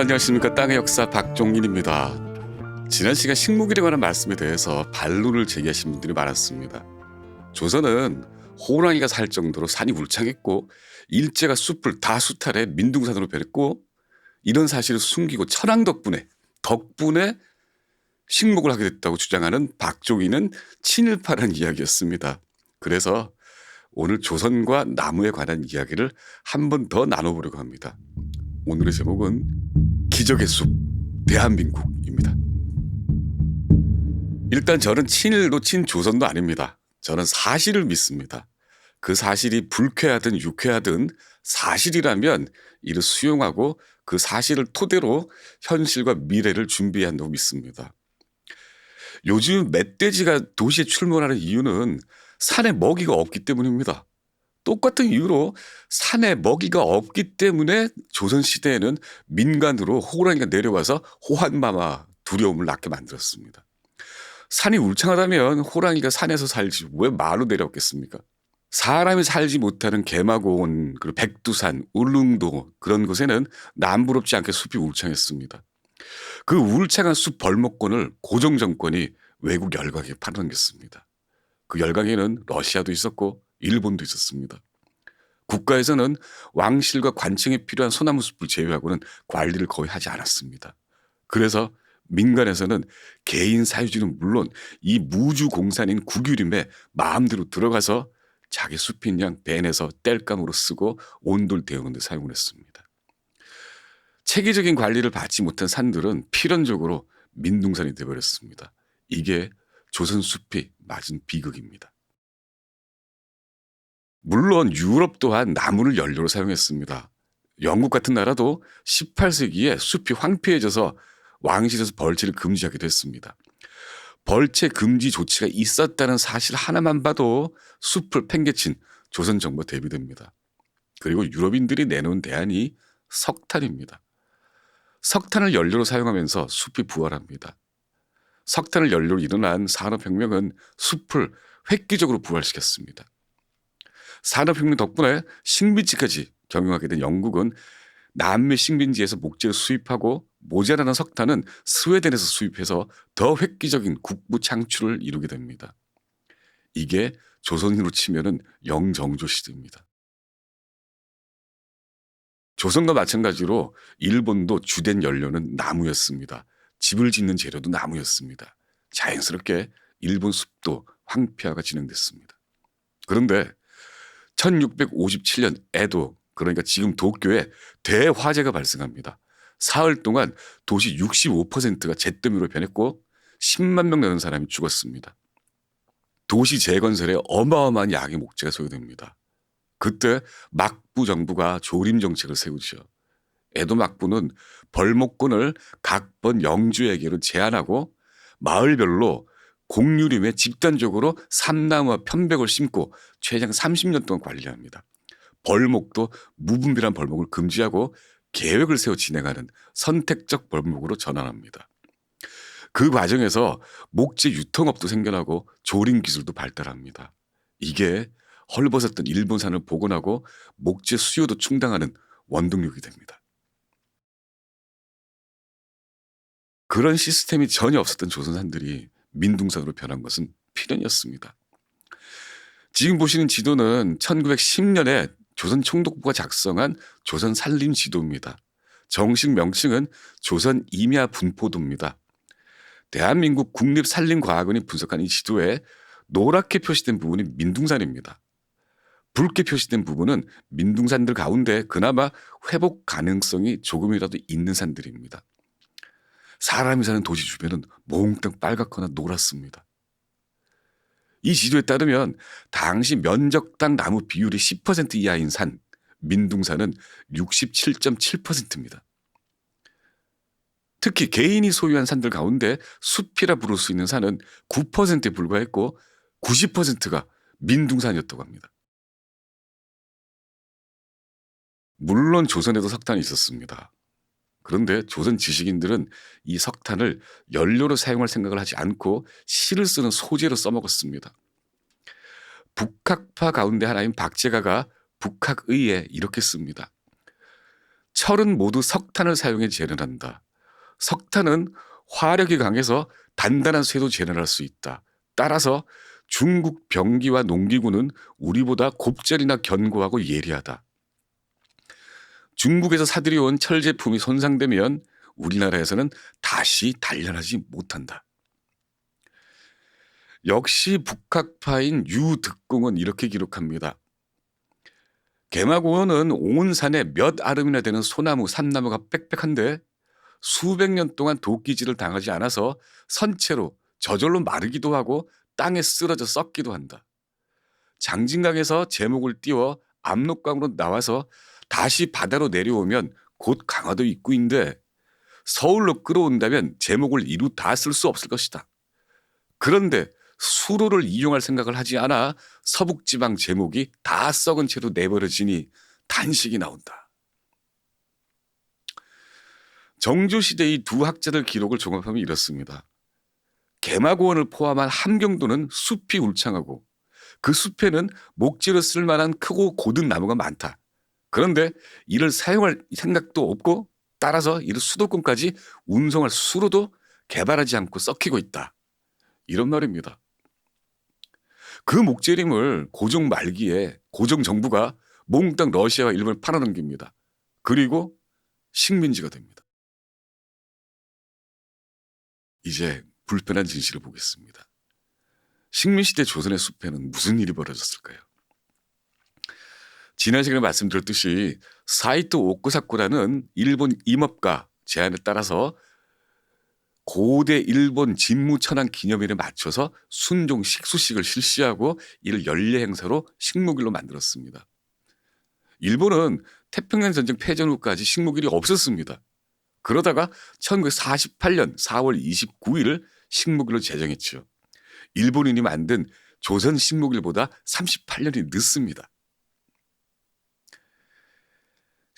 안녕하십니까 땅의 역사 박종인입니다. 지난 시간 식목일에 관한 말씀에 대해서 반론을 제기하신 분들이 많았습니다. 조선은 호랑이가 살 정도로 산이 울창했고 일제가 숲을 다 수탈해 민둥산으로 변했고 이런 사실을 숨기고 천황 덕분에 덕분에 식목을 하게 됐다고 주장하는 박종인은 친일파라는 이야기였습니다. 그래서 오늘 조선과 나무에 관한 이야기를 한 번 더 나눠보려고 합니다. 오늘의 제목은 기적의 숲 대한민국입니다. 일단 저는 친일도 친조선도 아닙니다. 저는 사실을 믿습니다. 그 사실이 불쾌하든 유쾌하든 사실이라면 이를 수용하고 그 사실을 토대로 현실과 미래를 준비해야 한다고 믿습니다. 요즘 멧돼지가 도시에 출몰하는 이유는 산에 먹이가 없기 때문입니다. 똑같은 이유로 산에 먹이가 없기 때문에 조선 시대에는 민간으로 호랑이가 내려와서 호환마마 두려움을 낳게 만들었습니다. 산이 울창하다면 호랑이가 산에서 살지 왜 마로 내려왔겠습니까? 사람이 살지 못하는 개마고원, 그리고 백두산, 울릉도 그런 곳에는 남부럽지 않게 숲이 울창했습니다. 그 울창한 숲 벌목권을 고종 정권이 외국 열강에 팔아넘겼습니다. 그 열강에는 러시아도 있었고 일본도 있었습니다. 국가에서는 왕실과 관청에 필요한 소나무 숲을 제외하고는 관리를 거의 하지 않았습니다. 그래서 민간에서는 개인 사유지는 물론 이 무주 공산인 국유림에 마음대로 들어가서 자기 숲인 양 벤에서 땔감으로 쓰고 온돌 데우는 데 사용을 했습니다. 체계적인 관리를 받지 못한 산들은 필연적으로 민둥산이 되어버렸습니다. 이게 조선 숲이 맞은 비극입니다. 물론 유럽 또한 나무를 연료로 사용했습니다. 영국 같은 나라도 18세기에 숲이 황폐해져서 왕실에서 벌채를 금지하기도 했습니다. 벌채 금지 조치가 있었다는 사실 하나만 봐도 숲을 팽개친 조선 정부 대비됩니다. 그리고 유럽인들이 내놓은 대안이 석탄입니다. 석탄을 연료로 사용하면서 숲이 부활합니다. 석탄을 연료로 일어난 산업혁명은 숲을 획기적으로 부활시켰습니다. 산업혁명 덕분에 식민지까지 경영하게 된 영국은 남미 식민지에서 목재를 수입하고 모자라는 석탄은 스웨덴에서 수입해서 더 획기적인 국부 창출을 이루게 됩니다. 이게 조선으로 치면은 영정조 시대입니다. 조선과 마찬가지로 일본도 주된 연료는 나무였습니다. 집을 짓는 재료도 나무였습니다. 자연스럽게 일본 숲도 황폐화가 진행됐습니다. 그런데 1657년 에도 그러니까 지금 도쿄에 대화재가 발생합니다. 사흘 동안 도시 65%가 잿더미로 변했고 10만 명 되는 사람이 죽었습니다. 도시 재건설에 어마어마한 양의 목재가 소요됩니다. 그때 막부 정부가 조림 정책을 세우죠. 에도 막부는 벌목권을 각번 영주에게로 제한하고 마을별로 공유림에 집단적으로 삼나무와 편백을 심고 최장 30년 동안 관리합니다. 벌목도 무분별한 벌목을 금지하고 계획을 세워 진행하는 선택적 벌목으로 전환합니다. 그 과정에서 목재 유통업도 생겨나고 조림 기술도 발달합니다. 이게 헐벗었던 일본산을 복원하고 목재 수요도 충당하는 원동력이 됩니다. 그런 시스템이 전혀 없었던 조선산들이 민둥산으로 변한 것은 필연이었습니다. 지금 보시는 지도는 1910년에 조선 총독부가 작성한 조선 산림 지도입니다. 정식 명칭은 조선 임야 분포도입니다. 대한민국 국립산림과학원이 분석한 이 지도에 노랗게 표시된 부분이 민둥산입니다. 붉게 표시된 부분은 민둥산들 가운데 그나마 회복 가능성이 조금이라도 있는 산들입니다. 사람이 사는 도시 주변은 몽땅 빨갛거나 노랗습니다. 이 지도에 따르면 당시 면적당 나무 비율이 10% 이하인 산, 민둥산은 67.7%입니다. 특히 개인이 소유한 산들 가운데 숲이라 부를 수 있는 산은 9%에 불과했고 90%가 민둥산이었다고 합니다. 물론 조선에도 석탄이 있었습니다. 그런데 조선 지식인들은 이 석탄을 연료로 사용할 생각을 하지 않고 실을 쓰는 소재로 써먹었습니다. 북학파 가운데 하나인 박제가가 북학의에 이렇게 씁니다. 철은 모두 석탄을 사용해 재련한다. 석탄은 화력이 강해서 단단한 쇠도 재련할 수 있다. 따라서 중국 병기와 농기구는 우리보다 곱절이나 견고하고 예리하다. 중국에서 사들여온 철 제품이 손상되면 우리나라에서는 다시 단련하지 못한다. 역시 북학파인 유득공은 이렇게 기록합니다. 개마고원은 온 산에 몇 아름이나 되는 소나무, 산나무가 빽빽한데 수백 년 동안 도끼질을 당하지 않아서 선체로 저절로 마르기도 하고 땅에 쓰러져 썩기도 한다. 장진강에서 제목을 띄워 압록강으로 나와서 다시 바다로 내려오면 곧 강화도 입구인데 서울로 끌어온다면 제목을 이루 다 쓸 수 없을 것이다. 그런데 수로를 이용할 생각을 하지 않아 서북지방 제목이 다 썩은 채로 내버려지니 단식이 나온다. 정조시대의 두 학자들 기록을 종합하면 이렇습니다. 개마고원을 포함한 함경도는 숲이 울창하고 그 숲에는 목재로 쓸 만한 크고 고든 나무가 많다. 그런데 이를 사용할 생각도 없고 따라서 이를 수도권까지 운송할 수로도 개발하지 않고 썩히고 있다. 이런 말입니다. 그 목재림을 고종 말기에 고종 정부가 몽땅 러시아와 일본을 팔아넘깁니다. 그리고 식민지가 됩니다. 이제 불편한 진실을 보겠습니다. 식민시대 조선의 숲에는 무슨 일이 벌어졌을까요? 지난 시간에 말씀드렸듯이 사이토 오쿠사쿠라는 일본 임업가 제안에 따라서 고대 일본 진무천황 기념일에 맞춰서 순종 식수식을 실시하고 이를 연례 행사로 식목일로 만들었습니다. 일본은 태평양 전쟁 패전 후까지 식목일이 없었습니다. 그러다가 1948년 4월 29일을 식목일로 제정했죠. 일본인이 만든 조선 식목일보다 38년이 늦습니다.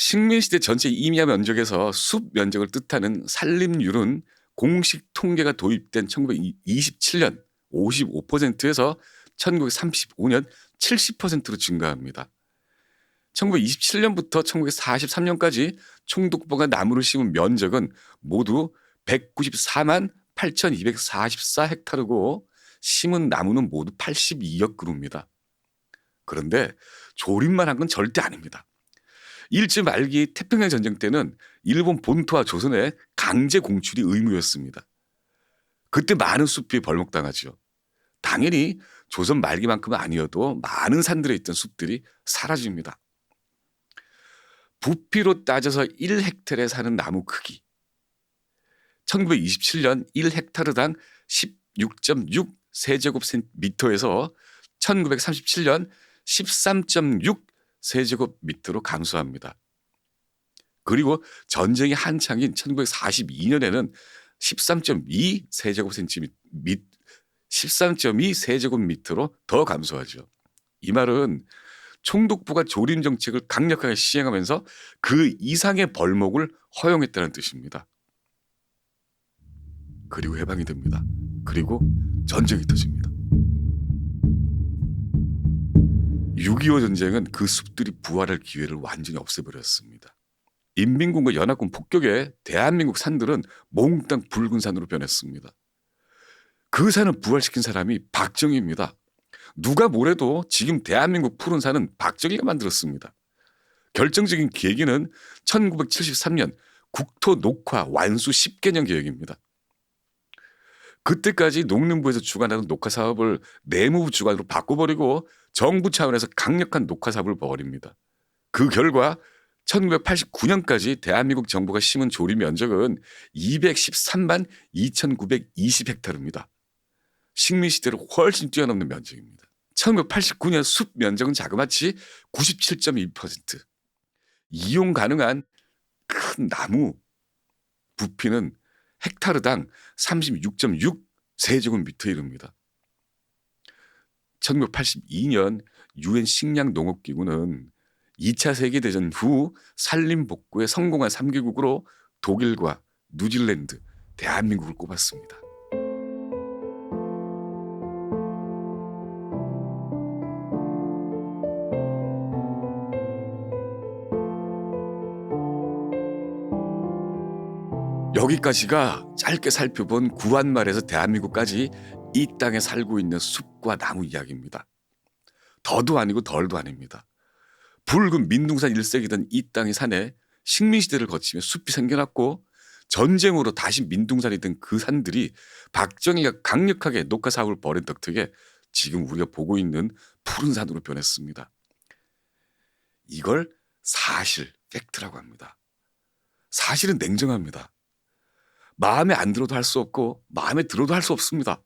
식민시대 전체 임야 면적에서 숲 면적을 뜻하는 산림률은 공식 통계가 도입된 1927년 55%에서 1935년 70%로 증가합니다. 1927년부터 1943년까지 총독부가 나무를 심은 면적은 모두 194만 8,244 헥타르고 심은 나무는 모두 82여 그루입니다. 그런데 조립만 한 건 절대 아닙니다. 일제 말기 태평양 전쟁 때는 일본 본토와 조선에 강제 공출이 의무였습니다. 그때 많은 숲이 벌목당하죠. 당연히 조선 말기만큼은 아니어도 많은 산들에 있던 숲들이 사라집니다. 부피로 따져서 1헥타르에 사는 나무 크기. 1927년 1헥타르당 16.6 세제곱미터에서 1937년 13.6 세제곱미터로 감소합니다. 그리고 전쟁이 한창인 1942년에는 13.2 세제곱 센티미터 13.2 세제곱미터로 더 감소하죠. 이 말은 총독부가 조림 정책을 강력하게 시행하면서 그 이상의 벌목을 허용했다는 뜻입니다. 그리고 해방이 됩니다. 그리고 전쟁이 터집니다. 6.25 전쟁은 그 숲들이 부활할 기회를 완전히 없애버렸습니다. 인민군과 연합군 폭격에 대한민국 산들은 몽땅 붉은 산으로 변했습니다. 그 산을 부활시킨 사람이 박정희입니다. 누가 뭐래도 지금 대한민국 푸른 산은 박정희가 만들었습니다. 결정적인 계기는 1973년 국토 녹화 완수 10개년 계획입니다. 그때까지 농림부에서 주관하는 녹화 사업을 내무부 주관으로 바꿔버리고 정부 차원에서 강력한 녹화 사업을 벌입니다. 그 결과 1989년까지 대한민국 정부가 심은 조리 면적은 213만 2,920 헥타르입니다. 식민 시대를 훨씬 뛰어넘는 면적입니다. 1989년 숲 면적은 자그마치 97.2% 이용 가능한 큰 나무 부피는 헥타르당 36.6 세제곱미터 이릅니다. 1982년 유엔 식량 농업 기구는 2차 세계 대전 후 산림 복구에 성공한 3개국으로 독일과 뉴질랜드, 대한민국을 꼽았습니다. 여기까지가 짧게 살펴본 구한말에서 대한민국까지 이 땅에 살고 있는 숲과 나무 이야기입니다. 더도 아니고 덜도 아닙니다. 붉은 민둥산 일색이던 이 땅의 산에 식민시대를 거치며 숲이 생겨났고 전쟁으로 다시 민둥산이 된 그 산들이 박정희가 강력하게 녹화 사업을 벌인 덕택에 지금 우리가 보고 있는 푸른 산으로 변했습니다. 이걸 사실, 팩트라고 합니다. 사실은 냉정합니다. 마음에 안 들어도 할 수 없고 마음에 들어도 할 수 없습니다.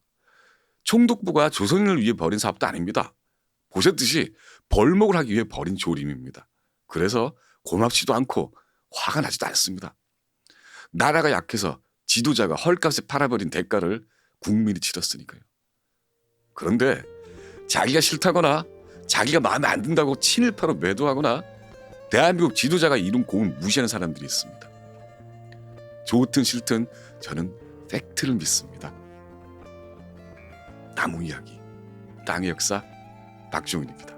총독부가 조선인을 위해 벌인 사업도 아닙니다. 보셨듯이 벌목을 하기 위해 벌인 조림입니다. 그래서 고맙지도 않고 화가 나지도 않습니다. 나라가 약해서 지도자가 헐값에 팔아버린 대가를 국민이 치렀으니까요. 그런데 자기가 싫다거나 자기가 마음에 안 든다고 친일파로 매도하거나 대한민국 지도자가 이룬 공을 무시하는 사람들이 있습니다. 좋든 싫든 저는 팩트를 믿습니다. 나무 이야기, 땅의 역사, 박종훈입니다.